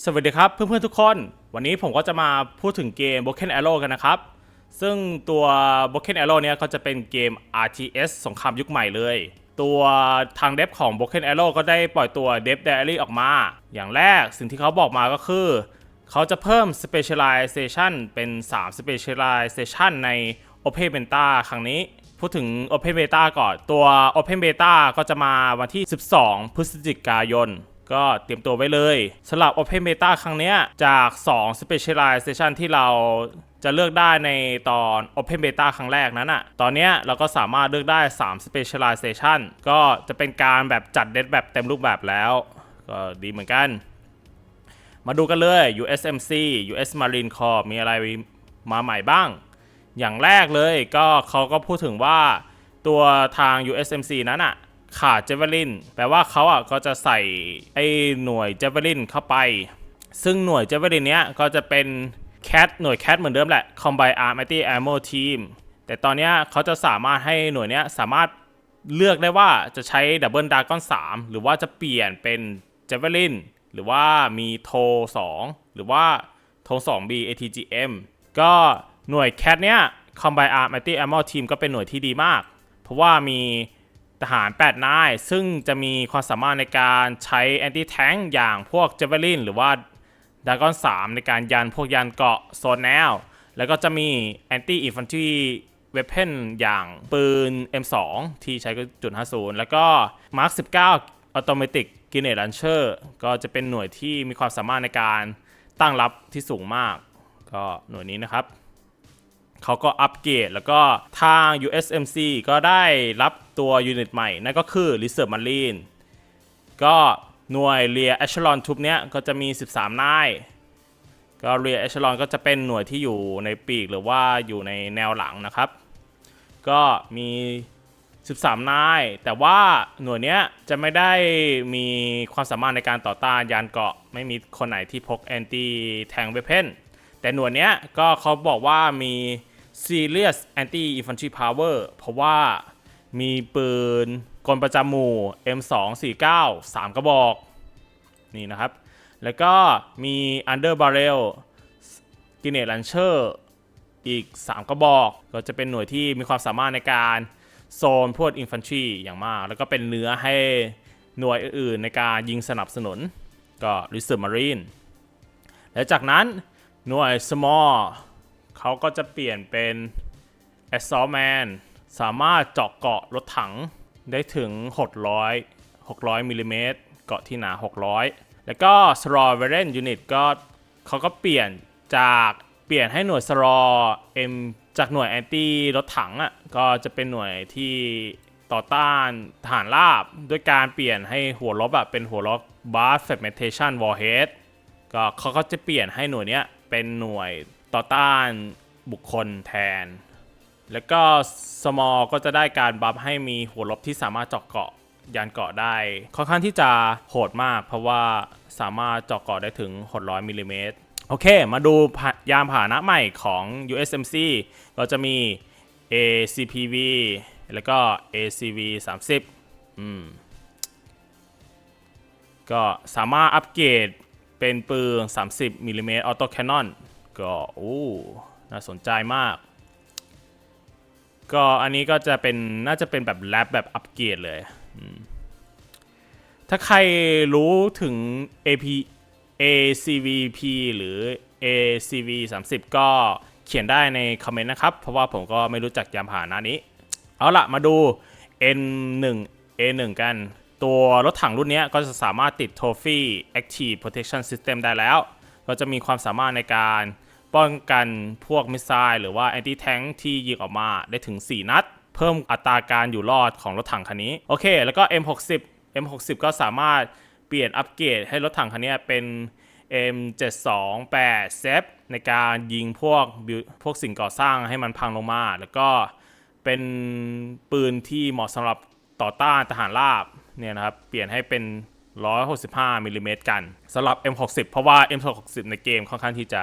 สวัสดีครับเพื่อนๆทุกคน วันนี้ผมก็จะมาพูดถึงเกม Broken Arrow กันนะครับ ซึ่งตัว Broken Arrow เนี่ยก็จะเป็นเกม RTS สงครามยุคใหม่เลย ตัวทางเดฟของ Broken Arrow ก็ได้ปล่อยตัว Dev Diary ออกมา อย่างแรกสิ่งที่เขาบอกมาก็คือ เขาจะเพิ่ม Specialization เป็น 3 Specialization ใน Open Beta ครั้งนี้ พูดถึง Open Beta ก่อนตัว Open Beta ก็จะมาวันที่ 12 พฤศจิกายน ก็เตรียมตัวไว้เลยสำหรับ Open Beta ครั้งนี้จาก 2 Specialization ที่เราจะเลือกได้ในตอน Open Beta ครั้งแรกนั้นอะตอนนี้เราก็สามารถเลือกได้ 3 Specialization ก็จะเป็นการแบบจัดเดทแบบเต็มรูปแบบแล้ว ก็ดีเหมือนกัน มาดูกันเลย USMC US Marine Corps มีอะไรมาใหม่บ้าง อย่างแรกเลยก็เขาก็พูดถึงว่าตัวทาง USMC นั้นอะ ขาดเจเวลินแปลว่าเขาอะก็จะใส่ไอ้หน่วยเจเวลินเข้าไป ซึ่งหน่วยเจเวลินเนี้ยก็จะเป็นแคทหน่วยแคทเหมือนเดิมแหละ Combine Army Ammo Team แต่ตอนเนี้ยเขาจะสามารถให้หน่วยเนี้ยสามารถเลือกได้ว่าจะใช้ดับเบิลดากอน3หรือว่าจะเปลี่ยนเป็นเจเวลินหรือว่ามีโท2หรือว่าโท 2B ATGM ก็หน่วยแคทเนี้ย Combine Army Ammo Team ก็เป็นหน่วยที่ดีมาก เพราะว่ามี ทหาร8นาย ซึ่งจะมีความสามารถในการใช้แอนตี้แทงอย่างพวกเจเวลินหรือว่าดากอน3ในการยันพวกยันเกาะโซนแนว แล้วก็จะมีแอนตี้อินฟันทรีเวเพนอย่างปืน M2 ที่ใช้ก็จุด50 แล้วก็ Mark 19 Automatic Grenade Launcher ก็จะเป็นหน่วยที่มีความสามารถในการตั้งรับที่สูงมาก ก็หน่วยนี้นะครับ เขาก็อัปเกรดแล้วก็ทาง USMC ก็ได้รับตัวยูนิตใหม่ นั่นก็คือ Reserve Marine ก็หน่วยเรีย Echelon ทุบเนี้ยก็จะมี 13นายก็เรีย Echelon ก็จะเป็นหน่วยที่อยู่ในปีกหรือว่าอยู่ในแนวหลังนะครับ ก็มี 13 นาย แต่ว่าหน่วยเนี้ยจะไม่ได้มีความสามารถในการต่อต้านยานเกราะ ไม่มีคนไหนที่พก Anti Tank Weapon แต่หน่วยเนี้ยก็เขาบอกว่ามี Serious Anti Infantry Power เพราะว่ามีปืนกลประจำหมู่ M249 3 กระบอก นี่นะครับ แล้วก็มี Under Barrel Grenade Launcher อีก 3 กระบอก ก็จะเป็นหน่วยที่มีความสามารถในการโซนพวก Infantry อย่างมาก แล้วก็เป็นเนื้อให้หน่วยอื่นๆในการยิงสนับสนุน ก็ Reserve Marine และจากนั้นหน่วย small เขาก็จะเปลี่ยนเป็น assault man สามารถเจาะเกาะรถถังได้ถึง 600 600มิลลิเมตรเกาะที่หนา 600 แล้วก็ straw variant unit ก็เขาก็เปลี่ยนจากเปลี่ยนให้หน่วย straw M จากหน่วย anti รถถังอะก็จะเป็นหน่วยที่ต่อต้านทหารราบด้วยการเปลี่ยนให้หัวลบอะเป็นหัวลบ bar fragmentation warhead ก็เขาก็จะเปลี่ยนให้หน่วยเนี้ยเป็นหน่วย ต่อต้านบุคคลแทน แล้วก็ small ก็จะได้การบัฟให้มีหัวลบที่สามารถเจาะเกาะยานเกาะได้ ค่อนข้างที่จะโหดมาก เพราะว่าสามารถเจาะเกาะได้ถึง 600มิลลิเมตรโอเค มาดูยานพาหนะใหม่ของ USMC ก็จะมี ACPV แล้วก็ ACV 30อืมก็สามารถอัปเกรดเป็นปืน 30มิลลิเมตรออโต้แคนนอน ก็โอ้น่าสนใจมาก ก็อันนี้ก็จะเป็นน่าจะเป็นแบบแรปแบบอัปเกรดเลย ถ้าใครรู้ถึง AP ACVP หรือ ACV 30 ก็เขียนได้ในคอมเมนต์นะครับ เพราะว่าผมก็ไม่รู้จักยานพาหนะนี้ เอาละมาดู N1 A1 กัน ตัวรถถังรุ่นนี้ก็จะสามารถติด Trophy Active Protection System ได้แล้ว ก็จะมีความสามารถในการ ป้องกันพวกมิสไซล์หรือว่า Anti Tank ที่ยิงออกมาได้ถึง 4 นัด เพิ่มอัตราการอยู่รอดของรถถังคันนี้ โอเค แล้วก็ M60 M60 ก็สามารถเปลี่ยนอัปเกรดให้รถถังคันนี้เป็น M728 เซฟในการยิงพวกพวกสิ่งก่อสร้างให้มันพังลงมา แล้วก็เป็นปืนที่เหมาะสำหรับต่อต้านทหารราบเนี่ยนะครับ เปลี่ยนให้เป็น 165มิลลิเมตรกันสำหรับ M60 เพราะว่า M60 ในเกมค่อนข้างที่จะ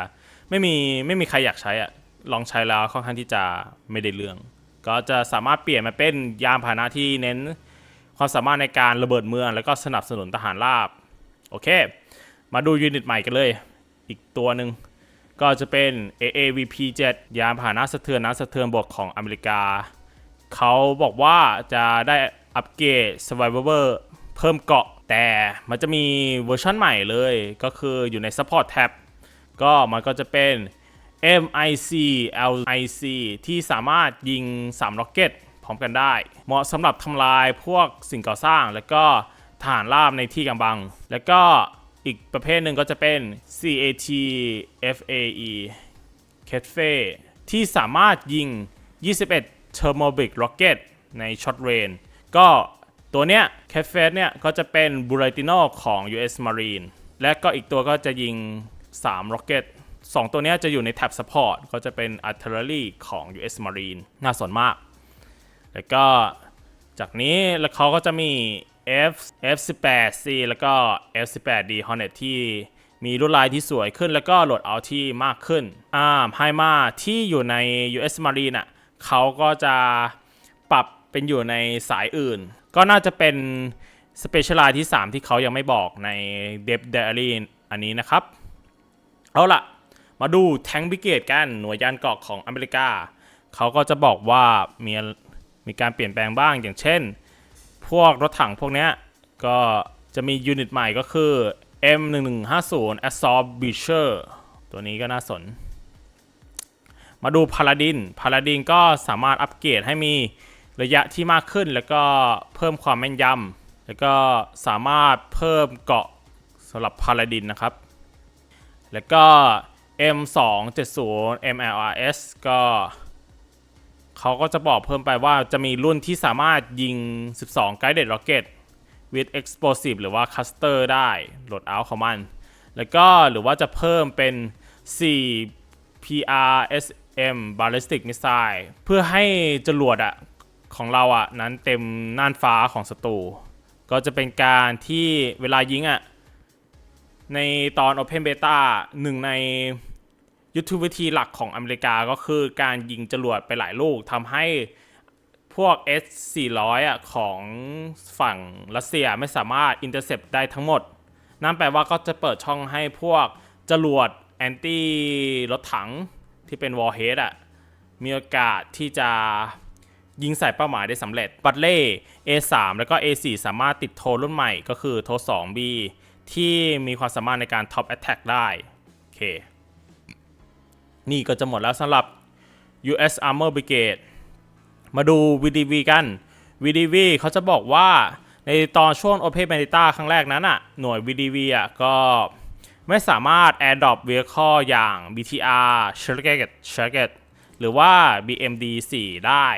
ไม่มีไม่มีใครอยากใช้อะลองใช้แล้วค่อนข้างที่จะไม่ได้เรื่อง ก็จะสามารถเปลี่ยนมาเป็นยานพาหนะที่เน้นความสามารถในการระเบิดเมือง แล้วก็สนับสนุนทหารราบโอเค มาดูยูนิตใหม่กันเลย อีกตัวหนึ่งก็จะเป็น AAVP 7ยานพาหนะสะเทือนน้ำสะเทือนบกของอเมริกา เขาบอกว่าจะได้อัปเกรด Survivor เพิ่มเกาะ แต่มันจะมีเวอร์ชันใหม่เลย ก็คืออยู่ใน Support Tab ก็มันก็จะเป็น MIC LIC ที่สามารถยิง 3 ล็อกเก็ตพร้อมกันได้ เหมาะสำหรับทำลายพวกสิ่งก่อสร้าง แล้วก็ฐานราบในที่กำบัง แล้วก็อีกประเภทหนึ่งก็จะเป็น CAT FAE c a t f e ที่สามารถยิง 21 Thermobic Rocket ในช็อตเรนก็ตัวเนี้ย c a t f e เนี่ยก็จะเป็น b u r a t i n o ของ US Marine และก็อีกตัวก็จะยิง 3 Rocket 2 ตัวนี้จะอยู่ในแท็บ Support ก็จะเป็น Artillery ของ US Marine น่าสนมาก แล้วก็จากนี้แล้วเขาก็จะมี F F18C แล้วก็ F18D Hornet ที่มีลวดลายที่สวยขึ้น แล้วก็โหลดเอาที่มากขึ้นอ่าไฮมาที่อยู่ใน US Marine อะเขาก็จะปรับเป็นอยู่ในสายอื่น ก็น่าจะเป็น Specialized ที่ 3 ที่เขายังไม่บอกใน d e v Diary อันนี้นะครับ เอาล่ะ มาดูแทงบิเกตกันหน่วยยานเกาะของอเมริกา เขาก็จะบอกว่ามีมีการเปลี่ยนแปลงบ้างอย่างเช่น พวกรถถังพวกนี้ก็จะมียูนิตใหม่ก็คือ M1150 Assault Breacher ตัวนี้ก็น่าสน มาดูพา l าดินพา l าดินก็สามารถอัปเกรดให้มีระยะที่มากขึ้น แล้วก็เพิ่มความแม่นยำแล้วก็สามารถเพิ่มเกาะสำหรับพา l าดินนะครับ แล้วก็ M270 MLRS ก็เขาก็จะบอกเพิ่มไปว่าจะมีรุ่นที่สามารถยิง 12 Guided Rocket with Explosive หรือว่า Cluster ได้โหลดเอาของมัน แล้วก็หรือว่าจะเพิ่มเป็น 4 PRSM Ballistic Missile เพื่อให้จรวดอะของเราอะนั้นเต็มน่านฟ้าของศัตรูก็จะเป็นการที่เวลายิงอะ ในตอน Open Beta หนึ่งในยุทธวิธีหลักของอเมริกาก็คือการยิงจรวดไปหลายลูกทำให้พวก S400 อะของฝั่งรัสเซียไม่สามารถ intercept ได้ทั้งหมด นั่นแปลว่าก็จะเปิดช่องให้พวกจรวดแอนตี้รถถังที่เป็น warhead อะมีโอกาสที่จะยิงใส่เป้าหมายได้สำเร็จ บัตเล่ A3 แล้วก็ A4 สามารถติดโทรรุ่นใหม่ก็คือโทร 2B ที่มีความสามารถในการ top attack ได้โอเคนี่ก็จะหมดแล้วสำหรับ US Armor Brigade มาดู VDV กัน VDV เขาจะบอกว่าในตอนช่วง Open Beta ครั้งแรกนั้นอะหน่วย VDV อะก็ไม่สามารถ Air-drop Vehicle อย่าง BTR c h a r g e t c h a r g e t หรือว่า BMD 4 ได้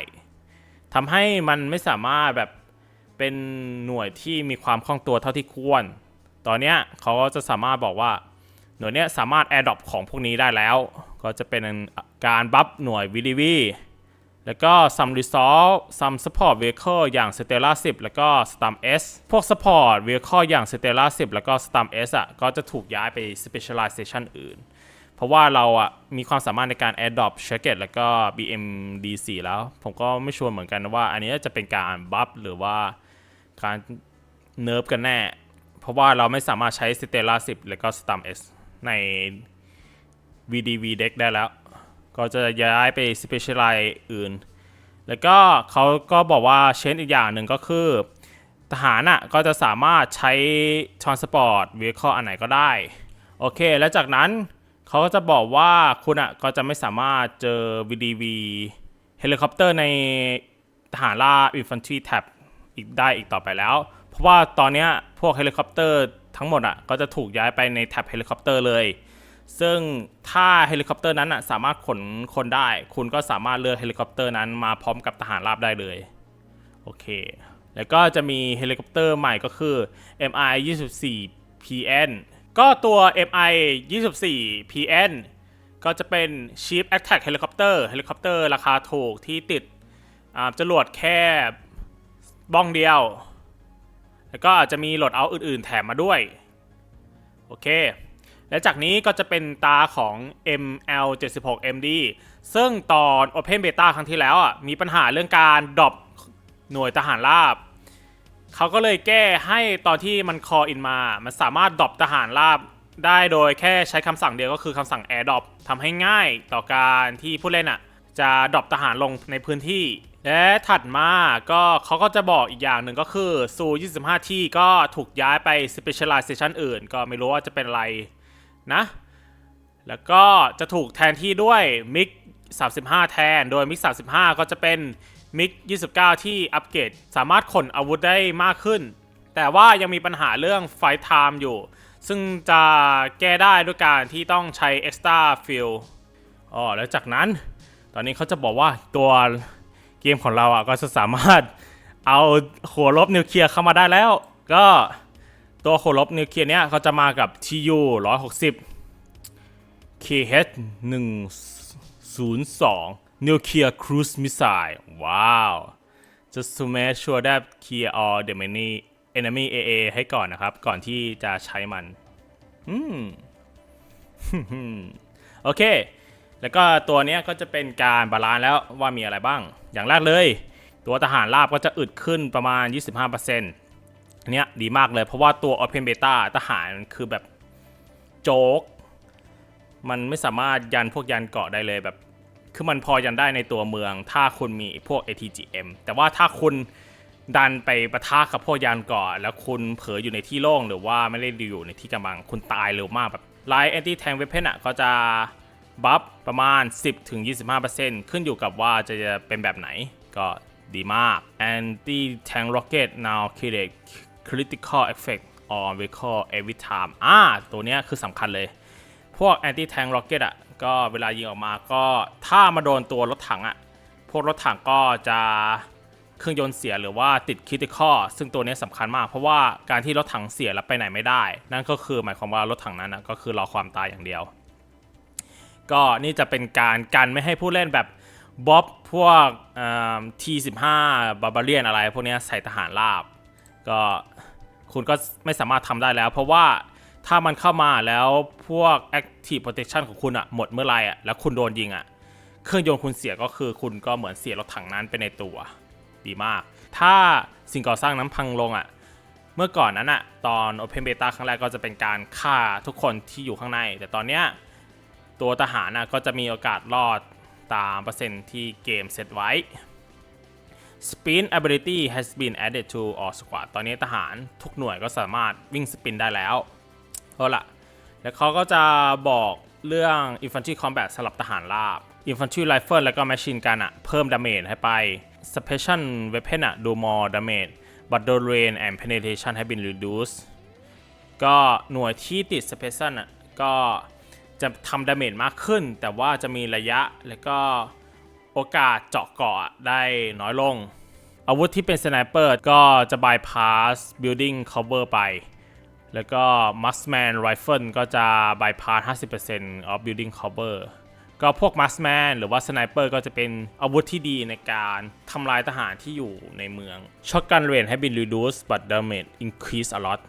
ทำให้มันไม่สามารถแบบเป็นหน่วยที่มีความคล่องตัวเท่าที่ควร ตอนนี้เขาก็จะสามารถบอกว่าหน่วยเนี้ยสามารถ AirDrop ของพวกนี้ได้แล้ว ก็จะเป็นการบัฟหน่วย VDV แล้วก็ some resolve some support vehicle อย่าง Stella 10 แล้วก็ Stam S พวก support vehicle อย่าง Stella 10 แล้วก็ Stam S อะก็จะถูกย้ายไป specialization อื่น เพราะว่าเราอะมีความสามารถในการ AirDrop c h a r g e t แล้วก็ BMD4 แล้ว ผมก็ไม่ชัวร์เหมือนกันว่า อันนี้จะเป็นการบัฟหรือว่าการเนิร์ฟกันแน่ เพราะว่าเราไม่สามารถใช้ Stella 10 แล้วก็ Stam S ใน VDV deck ได้แล้ว ก็จะย้ายไป Specialize อื่น แล้วก็เขาก็บอกว่าเชนอีกอย่างหนึ่งก็คือ ทหารอะก็จะสามารถใช้ Transport Vehicle อันไหนก็ได้ โอเค แล้วจากนั้นเขาก็จะบอกว่าคุณอะก็จะไม่สามารถเจอ VDV เฮลิคอปเตอร์ในทหารล่า Infantry Tab อีกได้อีกต่อไปแล้ว เพราะว่าตอนนี้พวกเฮลิคอปเตอร์ทั้งหมดอะก็จะถูกย้ายไปในแท็บเฮลิคอปเตอร์เลย ซึ่งถ้าเฮลิคอปเตอร์นั้นอะสามารถขนคนได้ คุณก็สามารถเลือกเฮลิคอปเตอร์นั้นมาพร้อมกับทหารราบได้เลย โอเค แล้วก็จะมีเฮลิคอปเตอร์ใหม่ก็คือ MI 24 PN ก็ตัว MI 24 PN ก็จะเป็น Cheap Attack Helicopter เฮลิคอปเตอร์ราคาถูกที่ติดจรวดแค่บ้องเดียว แล้วก็อาจจะมีโหลดเอาท์อื่นๆ แถมมาด้วย โอเค และจากนี้ก็จะเป็นตาของ ML76MD ซึ่งตอน Open Beta ครั้งที่แล้วอะมีปัญหาเรื่องการดรอปหน่วยทหารราบเขาก็เลยแก้ให้ตอนที่มัน call in มา มันสามารถดรอปทหารราบได้โดยแค่ใช้คำสั่งเดียวก็คือคำสั่ง air drop ทำให้ง่ายต่อการที่ผู้เล่นอะจะดรอปทหารลงในพื้นที่ และถัดมาก็เขาก็จะบอกอีกอย่างหนึ่งก็คือซู25 ที่ก็ถูกย้ายไป specialization อื่น ก็ไม่รู้ว่าจะเป็นอะไรนะ แล้วก็จะถูกแทนที่ด้วยมิก35 แทน โดยมิก35 ก็จะเป็นมิก29 ที่อัปเกรดสามารถขนอาวุธได้มากขึ้น แต่ว่ายังมีปัญหาเรื่องไฟท์ไทม์อยู่ ซึ่งจะแก้ได้ด้วยการที่ต้องใช้ extra fuel อ๋อแล้วจากนั้น ตอนนี้เขาจะบอกว่าตัว เกมของเราอะก็จะสามารถเอาหัวลบนิวเคลียร์เข้ามาได้แล้ว ก็ตัวหัวลบนิวเคลียร์เนี้ยเขาจะมากับ TU 160 KH 102 Nuclear Cruise Missile ว้าว just to make sure that clear all the many enemy AA ให้ก่อนนะครับ ก่อนที่จะใช้มัน อืม โอเค แล้วก็ตัวนี้ก็จะเป็นการบาลานซ์แล้วว่ามีอะไรบ้าง อย่างแรกเลย ตัวทหารราบก็จะอึดขึ้นประมาณ 25%อันเนี้ยดีมากเลยเพราะว่าตัว Open Beta ทหารคือแบบโจ๊ก มันไม่สามารถยันพวกยันเกาะได้เลยแบบ คือมันพอยันได้ในตัวเมือง ถ้าคุณมีพวก ATGM แต่ว่าถ้าคุณดันไปประทะกับพวกยันเกาะแล้วคุณเผลออยู่ในที่โล่งหรือว่าไม่ได้อยู่ในที่กำบังคุณตายเร็วมากแบบไลท์แอนตี้แทงเวเพนอะก็จะ บัฟประมาณ 10-25%ขึ้นอยู่กับว่าจะเป็นแบบไหนก็ดีมาก Anti Tank Rocket now create critical effect on vehicle every time อ่า ตัวเนี้ยคือสำคัญเลย พวก anti tank rocket อะ ก็เวลายิงออกมาก็ถ้ามาโดนตัวรถถังอะ พวกรถถังก็จะเครื่องยนต์เสียหรือว่าติดค r ิติคอซึ่งตัวนี้สำคัญมาก เพราะว่าการที่รถถังเสียแล้วไปไหนไม่ได้ นั่นก็คือหมายความว่ารถถังนั้นนะก็คือรอความตายอย่างเดียว ก็นี่จะเป็นการกันไม่ให้ผู้เล่นแบบบ๊อบพวกทีสิบห้าบาบาเลียนอะไร พวกนี้ใส่ทหารราบ ก็คุณก็ไม่สามารถทำได้แล้ว เพราะว่าถ้ามันเข้ามาแล้วพวก active protection ของคุณอะหมดเมื่อไรอะแล้วคุณโดนยิงอะเครื่องยนต์คุณเสียก็คือคุณก็เหมือนเสียรถถังนั้นไปในตัว ดีมาก ถ้าสิ่งก่อสร้างนั้นพังลงอะเมื่อก่อนนั้นอะตอน Open Beta ครั้งแรกก็จะเป็นการฆ่าทุกคนที่อยู่ข้างใน แต่ตอนเนี้ย ตัวทหารนะก็จะมีโอกาสรอดตามเปอร์เซ็นต์ที่เกมเซตไว้ Spin ability has been added to all squad ตอนนี้ทหารทุกหน่วยก็สามารถวิ่งสปินได้แล้วเอาละแล้วเขาก็จะบอกเรื่อง infantry combat สำหรับทหารราบ infantry rifle แล้วก็ machine gun อะเพิ่ม damage ให้ไป special weapon อะ do more damage but the range and penetration have been reduced ก็หน่วยที่ติด special อะก็ จะทำดาเมจมากขึ้น แต่ว่าจะมีระยะแล้วก็โอกาสเจาะเกาะได้น้อยลง อาวุธที่เป็นสไนเปอร์ก็จะ bypass building cover ไป แล้วก็ marksman rifle ก็จะ bypass 50% of building cover ก็พวก marksman หรือว่า sniper ก็จะเป็นอาวุธที่ดีในการทำลายทหารที่อยู่ในเมือง shotgun range have been reduced but damage increase a lot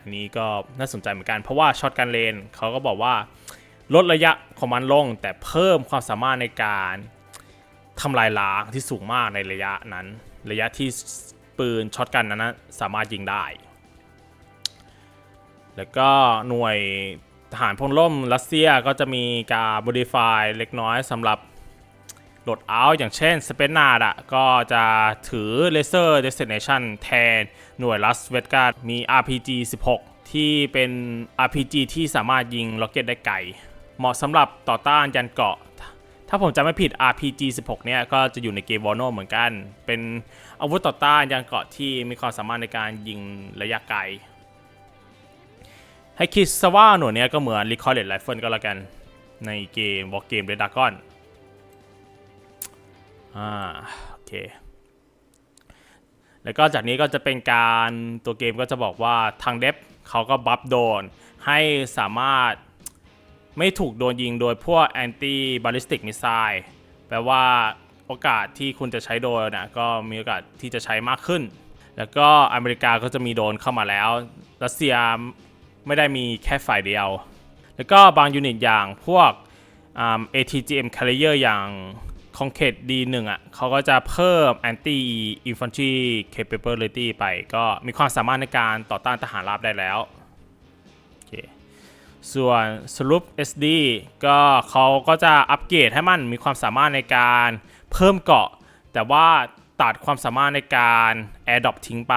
อันนี้ก็น่าสนใจเหมือนกันเพราะว่าช็อตการเลนเขาก็บอกว่า ลดระยะของมันลงแต่เพิ่มความสามารถในการทำลายล้างที่สูงมากในระยะนั้น ระยะที่ปืนช็อตกันนั้นนะสามารถยิงได้ แล้วก็หน่วยทหารพลร่มรัสเซียก็จะมีการ modify เล็กน้อยสำหรับโหลดเอาอย่างเช่นสเปนนาดะก็จะถือ Laser Destination แทนหน่วยลัสเวตการ์มี RPG 16 ที่เป็น RPG ที่สามารถยิงล็อกเก็ตได้ไกล เหมาะสำหรับต่อต้านยันเกาะ ถ้าผมจำไม่ผิด RPG 16 เนี่ยก็จะอยู่ในเกมวอลโนเหมือนกัน เป็นอาวุธต่อต้านยันเกาะที่มีความสามารถในการยิงระยะไกล ให้คิดซะว่าหน่วยเนี้ยก็เหมือน Recoiled Rifle ก็แล้วกัน ในเกม War Game Red Dragon อ่าโอเคแล้วก็จากนี้ก็จะเป็นการตัวเกมก็จะบอกว่าทางเดฟเขาก็บัฟโดน ให้สามารถ ไม่ถูกโดนยิงโดยพวกแอนตี้บ l ลิสติกมิสไซล์แปลว่าโอกาสที่คุณจะใช้โดนนะก็มีโอกาสที่จะใช้มากขึ้น แล้วก็อเมริกาก็จะมีโดนเข้ามาแล้ว รัสเซียไม่ได้มีแค่ฝ่ายเดียว แล้วก็บางยูนิตอย่างพวก ATGM Carrier อย่าง c o n c a t D1 อะเขาก็จะเพิ่ม anti infantry capability ไป ก็มีความสามารถในการต่อต้านทหารราบได้แล้ว ส่วน Sloop SD ก็เขาก็จะอัปเกรดให้มันมีความสามารถในการเพิ่มเกาะ แต่ว่าตัดความสามารถในการ Air Drop ทิ้งไป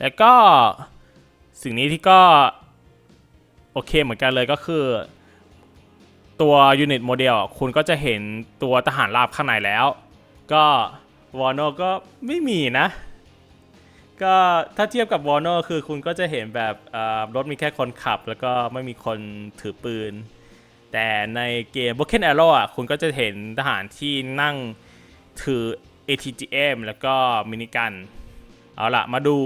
แล้วก็สิ่งนี้ที่ก็ โอเคเหมือนกันเลยก็คือ ตัวยูนิตโมเดลคุณก็จะเห็นตัวทหารราบข้างในแล้ว ก็วอร์โนก็ไม่มีนะ ก็ถ้าเทียบกับวอร์โนคือคุณก็จะเห็นแบบรถมีแค่คนขับ แล้วก็ไม่มีคนถือปืน แต่ในเกม Broken Arrow อะคุณก็จะเห็นทหารที่นั่งถือ ATGM แล้วก็มินิกัน เอาละมาดู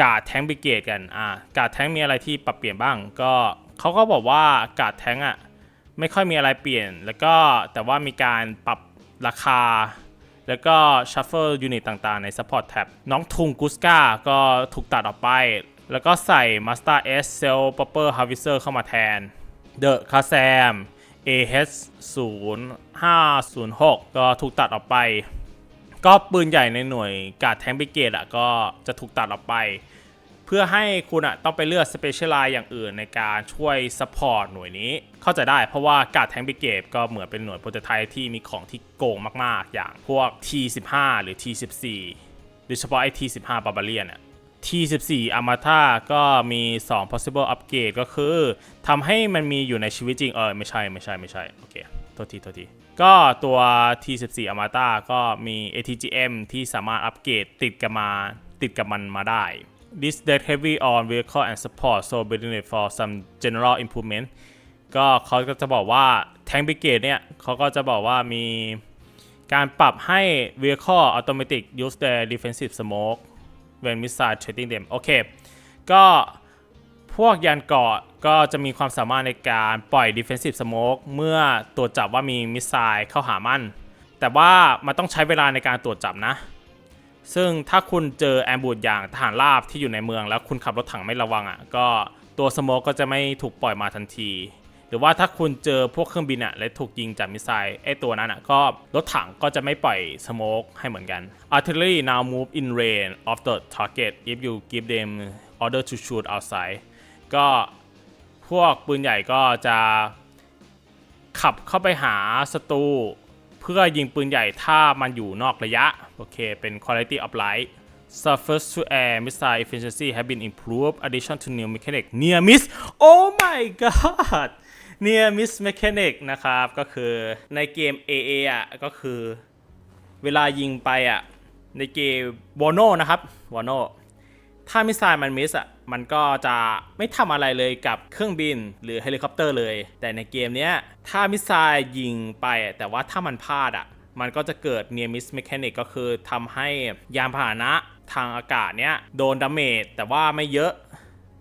การ์ดแท้งบิเกตกันอ่าการ์ดแท้งมีอะไรที่ปรับเปลี่ยนบ้าง ก็เขาก็บอกว่าการ์ดแท้งอะไม่ค่อยมีอะไรเปลี่ยน แล้วก็แต่ว่ามีการปรับราคา แล้วก็ shuffle unit ต่างๆใน support tab น้องทุงกุสกาก็ถูกตัดออกไป แล้วก็ใส่ Master S Cell Popper Harvester เข้ามาแทน The k a s a m AH 0 5 0 6 ก็ถูกตัดออกไป ก็ปืนใหญ่ในหน่วยกาดแทงบิเกตอะก็จะถูกตัดออกไป พื่อให้คุณอะต้องไปเลือกสเปเชียลไลน์อย่างอื่นในการช่วยซัพพอร์ตหน่วยนี้ เข้าใจได้เพราะว่าการ์ดแทงบิเกตก็เหมือนเป็นหน่วยโปรโตไทป์ที่มีของที่โกงมากๆ อย่างพวก T15 หรือ T14 โดยเฉพาะไอ้ T15 Barbarian อะ T14 Amata ก็มี 2 possible upgrade ก็คือทำให้มันมีอยู่ในชีวิตจริงเออไม่ใช่ไม่ใช่ไม่ใช่โอเคโทษทีโทษทีก็ตัว T14 Amata ก็มี ATGM ที่สามารถอัปเกรดติดกับมาติดกับมันมาได้ This deck heavy on vehicle and support so benefit for some general improvement ก็เขาก็จะบอกว่า Tank Brigade เนี่ยเขาก็จะบอกว่ามีการปรับให้ vehicle automatic use their defensive smoke when missile treating them โอเค ก็พวกยานเกาะก็จะมีความสามารถในการปล่อย defensive smoke เมื่อตรวจจับว่ามีมิสไซล์เข้าหามัน แต่ว่ามันต้องใช้เวลาในการตรวจจับนะ ซึ่งถ้าคุณเจอแอมบูดอย่างทหารราบที่อยู่ในเมือง แล้วคุณขับรถถังไม่ระวังอะก็ตัวสโมกก็จะไม่ถูกปล่อยมาทันที หรือว่าถ้าคุณเจอพวกเครื่องบินอะและถูกยิงจากมิสไซล์ไอตัวนั้นอะก็รถถังก็จะไม่ปล่อยสโมกให้เหมือนกัน Artillery now move in range of the target if you give them order to shoot outside ก็พวกปืนใหญ่ก็จะขับเข้าไปหาศัตรู เพื่อยิงปืนใหญ่ถ้ามันอยู่นอกระยะ โอเค เป็น quality of light surface to air missile efficiency have been improved addition to new mechanic near miss oh my god near miss mechanic นะครับ ก็คือในเกม AA อะ ก็คือเวลายิงไปอะ ในเกม w a n o นะครับ w a n o ถ้ามิสไซล์มันมิสอะมันก็จะไม่ทำอะไรเลยกับเครื่องบินหรือเฮลิคอปเตอร์เลย แต่ในเกมเนี้ยถ้ามิสไซล์ยิงไป แต่ว่าถ้ามันพลาดอะมันก็จะเกิด near miss mechanic ก็คือทำให้ยานพาหนะทางอากาศเนี้ยโดนดาเมจแต่ว่าไม่เยอะ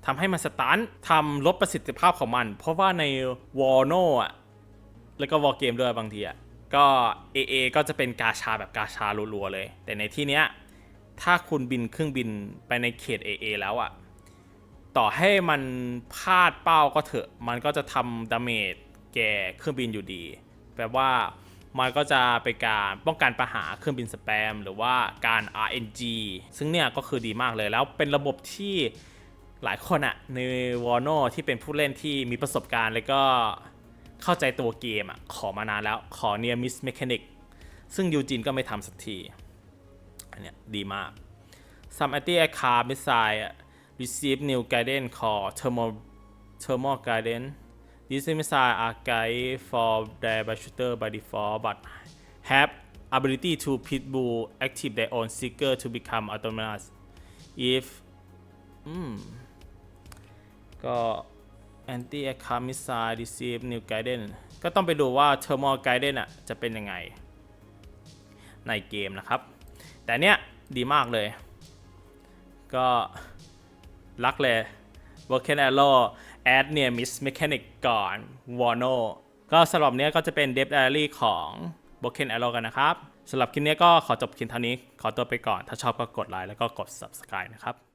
ทำให้มันสตันทำลดประสิทธิภาพของมัน เพราะว่าในวอร์โนอะแล้วก็วอลเกมด้วยบางทีอะก็ AA ก็จะเป็นกาชาแบบกาชารัวๆเลย แต่ในที่เนี้ย ถ้าคุณบินเครื่องบินไปในเขต AA แล้วอะต่อให้มันพลาดเป้าก็เถอะ มันก็จะทำดาเมจแก่เครื่องบินอยู่ดี แปลว่ามันก็จะเป็นการป้องกันปัญหาเครื่องบินสแปม หรือว่าการ RNG ซึ่งเนี่ยก็คือดีมากเลยแล้วเป็นระบบที่หลายคนอะในวอร์โนที่เป็นผู้เล่นที่มีประสบการณ์แล้วก็เข้าใจตัวเกมอะขอมานานแล้วขอ Near Miss Mechanic ซึ่งยูจินก็ไม่ทำสักที อันเนี้ยดีมาก Some anti-aircraft missile receive new guidance called thermal thermal guidance These missiles are guided for their by shooter by default but have ability to pitbull active their own seeker to become autonomous if อืมก็ anti aircraft missile receive new guidance ก็ต้องไปดูว่า thermal guidance อะจะเป็นยังไง ในเกมนะครับ แต่เนี้ยดีมากเลย ก็รักเลย w o r k a n Arrow Add Near Miss Mechanic ก่อน w a r n o ก็สำหรับเนี้ยก็จะเป็น Dev Diary ของ w o r k a n Arrow กันนะครับสำหรับคลิปเนี้ยก็ขอจบคลิปเท่านี้ ขอตัวไปก่อน ถ้าชอบก็กดไลค์แล้วก็กด Subscribe นะครับ